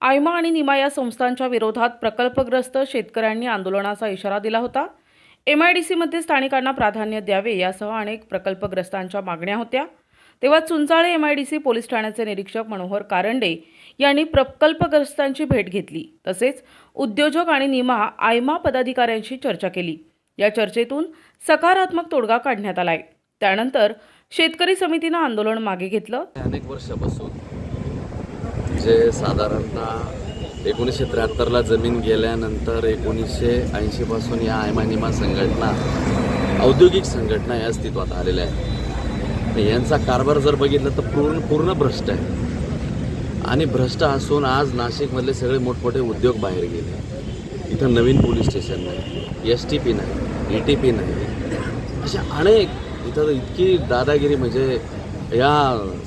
आयमा आणि निमा या संस्थांच्या विरोधात प्रकल्पग्रस्त शेतकऱ्यांनी आंदोलनाचा इशारा दिला होता. एम आय डी सीमध्ये स्थानिकांना प्राधान्य द्यावे यासह अनेक प्रकल्पग्रस्तांच्या मागण्या होत्या. तेव्हा Chunchale M I D C police ठाण्याचे निरीक्षक मनोहर कारंडे यांनी प्रकल्पग्रस्तांची भेट घेतली. तसेच उद्योजक आणि निमा आयमा पदाधिकाऱ्यांशी चर्चा केली. या चर्चेतून सकारात्मक तोडगा काढण्यात आलाय. त्यानंतर शेतकरी समितीनं आंदोलन मागे घेतलं. अनेक वर्षापासून म्हणजे साधारणतः एकोणीसशे त्र्याहत्तरला जमीन गेल्यानंतर एकोणीसशे ऐंशीपासून या आयमानिमा संघटना औद्योगिक संघटना या अस्तित्वात आलेल्या आहेत. यांचा कारभार जर बघितला तर पूर्ण पूर्ण भ्रष्ट आहे. आणि भ्रष्ट असून आज नाशिकमधले सगळे मोठमोठे उद्योग बाहेर गेले. इथं नवीन पोलीस स्टेशन नाही एस टी पी नाही ई टी पी नाही. अशा अनेक इथं इतकी दादागिरी म्हणजे या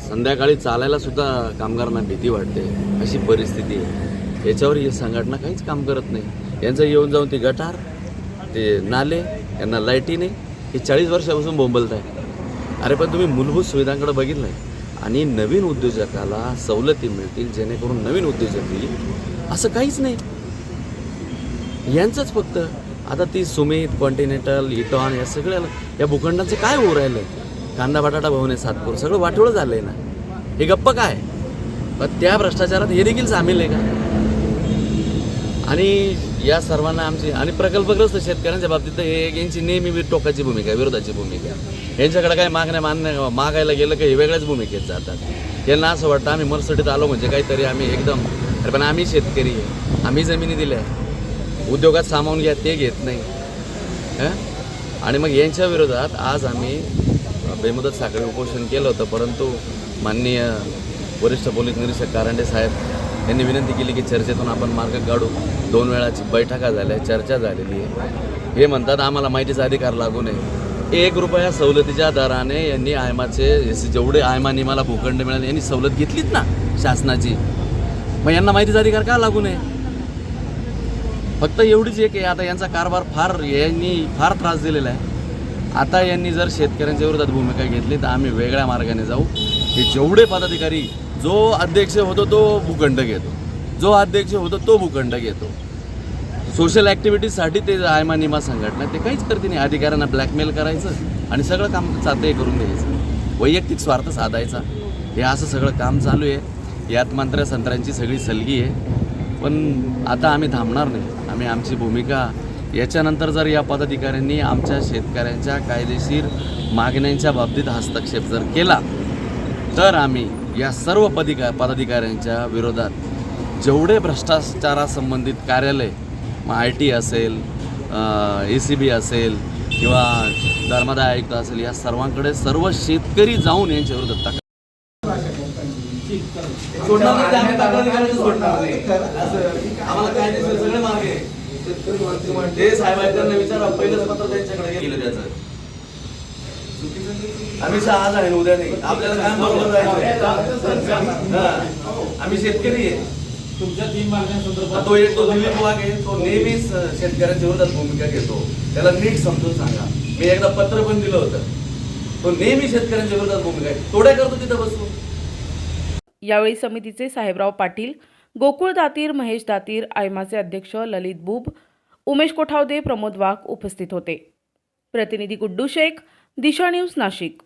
संध्याकाळी चालायला सुद्धा कामगारांना भीती वाटते. अशी परिस्थिती आहे. याच्यावर ही संघटना काहीच काम करत नाही. यांचं येऊन जाऊन ती गटार ते नाले यांना लाईटी नाही हे चाळीस वर्षापासून बोंबलत आहे अरे पण तुम्ही मूलभूत सुविधांकडे बघितलं आहे आणि नवीन उद्योजकाला सवलती मिळतील जेणेकरून नवीन उद्योजक येईल असं काहीच नाही. यांचंच फक्त आता ती सुमित कॉन्टिनेंटल इटॉन या सगळ्या या भूखंडांचं काय होऊ राहिलं कांदा बटाटा भवन आहे सातपूर सगळं वाटोळं झालं आहे ना. हे गप्प काय? पण त्या भ्रष्टाचारात हे देखील सामील आहे का? आणि या सर्वांना आमची आणि प्रकल्पग्रस्त शेतकऱ्यांच्या बाबतीत हे यांची नेहमी टोकाची भूमिका आहे विरोधाची भूमिका आहे. यांच्याकडे काही मागण्या मान्य मागायला गेलं की हे वेगळ्याच भूमिकेत जातात. यांना असं वाटतं आम्ही मर्सडीत आलो म्हणजे काहीतरी आम्ही एकदम अरे पण आम्ही शेतकरी आहे. आम्ही जमिनी दिल्या. उद्योगात सामावून घ्या ते घेत नाही. आणि मग यांच्या विरोधात आज आम्ही बेमुदत साखळी उपोषण केलं होतं परंतु माननीय वरिष्ठ पोलीस निरीक्षक कारंडे साहेब यांनी विनंती केली की चर्चेतून आपण मार्ग काढू. दोन वेळाची बैठका झाल्या चर्चा झालेली आहे. हे म्हणतात आम्हाला माहितीचा अधिकार लागू नये. एक रुपया सवलतीच्या दराने यांनी आयमाचे जेवढे आयमा निमाला भूखंड मिळाले यांनी सवलत घेतलीच ना शासनाची. मग यांना माहितीचा अधिकार का लागू नये? फक्त एवढीच एक आहे आता यांचा कारभार फार यांनी फार त्रास दिलेला आहे. आता यांनी जर शेतकऱ्यांच्या विरोधात भूमिका घेतली तर आम्ही वेगळ्या मार्गाने जाऊ. हे जेवढे पदाधिकारी जो अध्यक्ष होतो तो भूखंड घेतो. जो अध्यक्ष होतो तो भूखंड घेतो. सोशल ॲक्टिव्हिटीजसाठी ते आयमा निमा संघटना ते काहीच करते नाही. अधिकाऱ्यांना ब्लॅकमेल करायचं आणि सगळं काम चाते करून द्यायचं. वैयक्तिक स्वार्थ साधायचा. हे असं सगळं काम चालू आहे. यात मात्र संत्र्यांची सगळी सलगी आहे. पण आता आम्ही थांबणार नाही. आम्ही आमची भूमिका याच्यानंतर जर या पदाधिकाऱ्यांनी आमच्या शेतकऱ्यांच्या कायदेशीर मागण्यांच्या बाबतीत हस्तक्षेप जर केला तर आम्ही या सर्व पदिका पदाधिकाऱ्यांच्या विरोधात जेवढे भ्रष्टाचारासंबंधित कार्यालय मग आय टी असेल ए सी बी असेल किंवा धर्मदाय आयुक्त असेल या सर्वांकडे सर्व शेतकरी जाऊन यांच्या विरोधात सोडणार नाही आम्ही तक्रारी करायचं सोडणार नाही. आम्हाला कायदेशीर सगळे मार्ग आहे. ते साहेबांना विचारा पहिलंच पत्र त्यांच्याकडे गेलं त्याचं. आम्ही आज आहे उद्या नाही. आपल्याला काय बरोबर जायचं आम्ही शेतकरी आहे. तुमच्या तीन मागण्यांसंदर्भात तो एक तो दिलीप वाघ आहे तो नेहमीच शेतकऱ्यांच्या विरोधात भूमिका घेतो. त्याला नीट समजून सांगा. मी एकदा पत्र पण दिलं होतं. तो नेहमी शेतकऱ्यांच्या विरोधात भूमिका आहे तोड्या करतो तिथं बसून. यावेळी समितीचे साहेबराव पाटील गोकुळ दातीर महेश दातीर आयमाचे अध्यक्ष ललित बुब उमेश कोठावदे प्रमोद वाघ उपस्थित होते. प्रतिनिधी गुड्डू शेख दिशा न्यूज नाशिक.